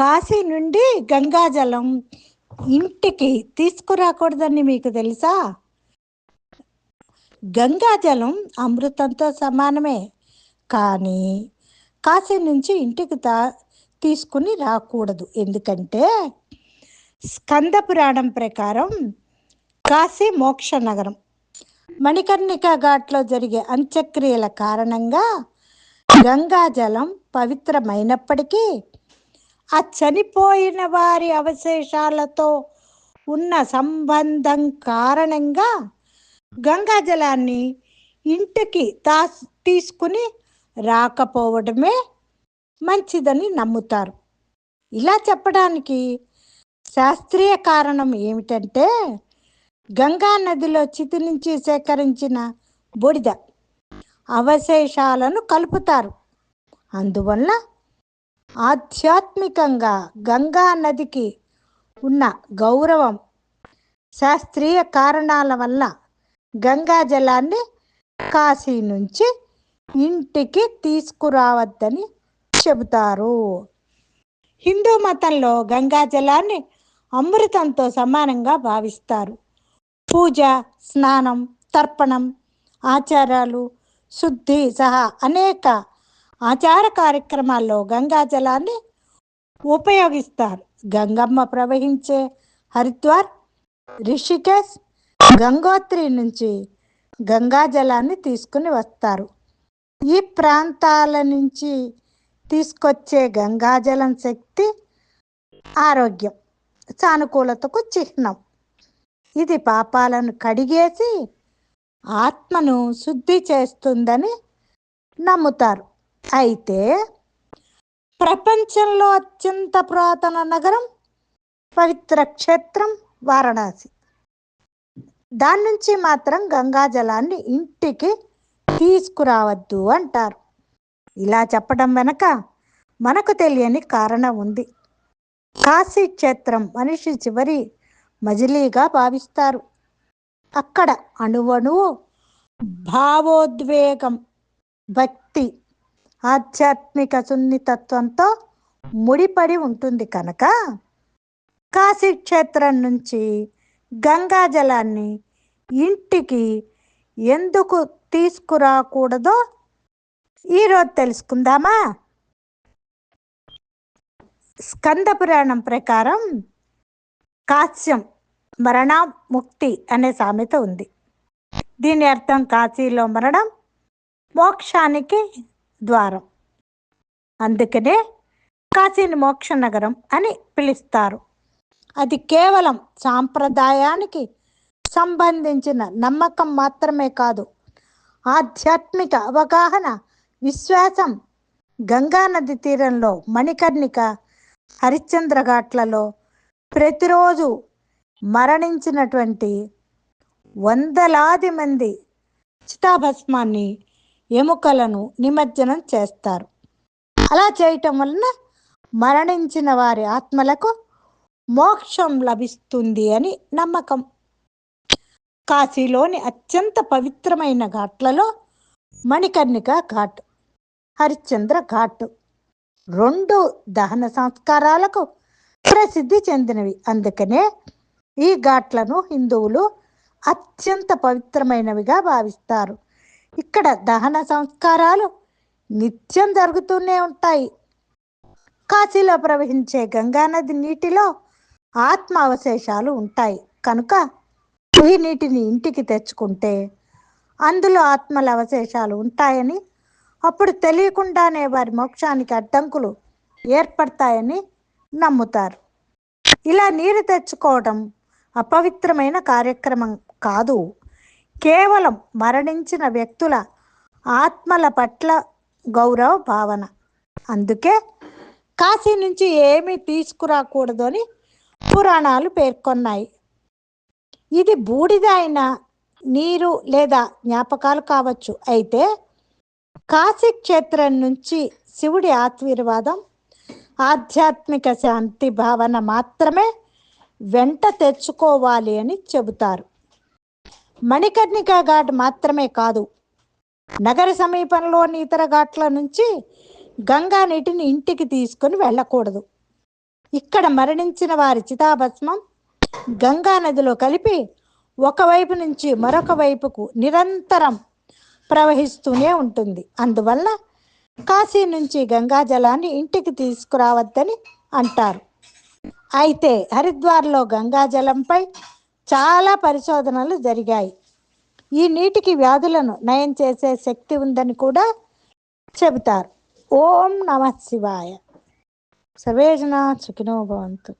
కాశీ నుండి గంగాజలం ఇంటికి తీసుకురాకూడదని మీకు తెలుసా? గంగాజలం అమృతంతో సమానమే. కానీ కాశీ నుంచి ఇంటికి తా తీసుకుని రాకూడదు. ఎందుకంటే స్కంద పురాణం ప్రకారం కాశీ మోక్ష నగరం. మణికర్ణిక ఘాట్లో జరిగే అంత్యక్రియల కారణంగా గంగాజలం పవిత్రమైనప్పటికీ ఆ చనిపోయిన వారి అవశేషాలతో ఉన్న సంబంధం కారణంగా గంగాజలాన్ని ఇంటికి తా తీసుకుని రాకపోవడమే మంచిదని నమ్ముతారు. ఇలా చెప్పడానికి శాస్త్రీయ కారణం ఏమిటంటే గంగా నదిలో చితి నుంచి సేకరించిన బూడిద అవశేషాలను కలుపుతారు. అందువల్ల ఆధ్యాత్మికంగా గంగా నదికి ఉన్న గౌరవం శాస్త్రీయ కారణాల వల్ల గంగా జలాన్ని కాశీ నుంచి ఇంటికి తీసుకురావద్దని చెబుతారు. హిందూ మతంలో గంగా జలాన్ని అమృతంతో సమానంగా భావిస్తారు. పూజ స్నానం తర్పణం ఆచారాలు శుద్ధి సహా అనేక ఆచార కార్యక్రమాల్లో గంగా జలాన్ని ఉపయోగిస్తారు. గంగమ్మ ప్రవహించే హరిద్వార్ రిషికేశ్ గంగోత్రి నుంచి గంగా జలాన్ని తీసుకుని వస్తారు. ఈ ప్రాంతాల నుంచి తీసుకొచ్చే గంగాజలం శక్తి ఆరోగ్యం సానుకూలతకు చిహ్నం. ఇది పాపాలను కడిగేసి ఆత్మను శుద్ధి చేస్తుందని నమ్ముతారు. అయితే ప్రపంచంలో అత్యంత పురాతన నగరం పవిత్ర క్షేత్రం వారణాసి. దాని నుంచి మాత్రం గంగా జలాన్ని ఇంటికి తీసుకురావద్దు అంటారు. ఇలా చెప్పడం వెనక మనకు తెలియని కారణం ఉంది. కాశీ క్షేత్రం మనిషి చివరి మజిలీగా భావిస్తారు. అక్కడ అణువణువు భావోద్వేగం భక్తి ఆధ్యాత్మిక సున్నితత్వంతో ముడిపడి ఉంటుంది కనుక కాశీ క్షేత్రం నుంచి గంగా జలాన్ని ఇంటికి ఎందుకు తీసుకురాకూడదో ఈరోజు తెలుసుకుందామా? స్కంద పురాణం ప్రకారం కాశ్యం మరణముక్తి అనే సామెత ఉంది. దీని అర్థం కాశీలో మరణం మోక్షానికి ద్వారం. అందుకనే కాశీని మోక్ష నగరం అని పిలుస్తారు. అది కేవలం సాంప్రదాయానికి సంబంధించిన నమ్మకం మాత్రమే కాదు. ఆధ్యాత్మిక అవగాహన విశ్వాసం గంగానది తీరంలో మణికర్ణిక హరిశ్చంద్ర ఘాట్లలో ప్రతిరోజు మరణించినటువంటి వందలాది మంది చితాభస్మాన్ని ఎముకలను నిమజ్జనం చేస్తారు. అలా చేయటం వలన మరణించిన వారి ఆత్మలకు మోక్షం లభిస్తుంది అని నమ్మకం. కాశీలోని అత్యంత పవిత్రమైన ఘాట్లలో మణికర్ణిక ఘాట్ హరిశ్చంద్ర ఘాట్ రెండు దహన సంస్కారాలకు ప్రసిద్ధి చెందినవి. అందుకనే ఈ ఘాట్లను హిందువులు అత్యంత పవిత్రమైనవిగా భావిస్తారు. ఇక్కడ దహన సంస్కారాలు నిత్యం జరుగుతూనే ఉంటాయి. కాశీలో ప్రవహించే గంగానది నీటిలో ఆత్మ అవశేషాలు ఉంటాయి. కనుక ఈ నీటిని ఇంటికి తెచ్చుకుంటే అందులో ఆత్మల అవశేషాలు ఉంటాయని అప్పుడు తెలియకుండానే వారి మోక్షానికి అడ్డంకులు ఏర్పడతాయని నమ్ముతారు. ఇలా నీరు తెచ్చుకోవడం అపవిత్రమైన కార్యక్రమం కాదు. కేవలం మరణించిన వ్యక్తుల ఆత్మల పట్ల గౌరవ భావన. అందుకే కాశీ నుంచి ఏమీ తీసుకురాకూడదు అని పురాణాలు పేర్కొన్నాయి. ఇది బూడిద అయిన నీరు లేదా జ్ఞాపకాలు కావచ్చు. అయితే కాశీ క్షేత్రం నుంచి శివుడి ఆశీర్వాదం ఆధ్యాత్మిక శాంతి భావన మాత్రమే వెంట తెచ్చుకోవాలి అని చెబుతారు. మణికర్ణిక ఘాట్ మాత్రమే కాదు నగర సమీపంలోని ఇతర ఘాట్ల నుంచి గంగా నీటిని ఇంటికి తీసుకొని వెళ్ళకూడదు. ఇక్కడ మరణించిన వారి చితాభస్మం గంగా నదిలో కలిపి ఒకవైపు నుంచి మరొక వైపుకు నిరంతరం ప్రవహిస్తూనే ఉంటుంది. అందువల్ల కాశీ నుంచి గంగా జలాన్ని ఇంటికి తీసుకురావద్దని అంటారు. అయితే హరిద్వార్లో గంగా జలంపై చాలా పరిశోధనలు జరిగాయి. ఈ నీటికి వ్యాధులను నయం చేసే శక్తి ఉందని కూడా చెబుతారు. ఓం నమ శివాయ. సర్వేజన సుఖినో భవంతు.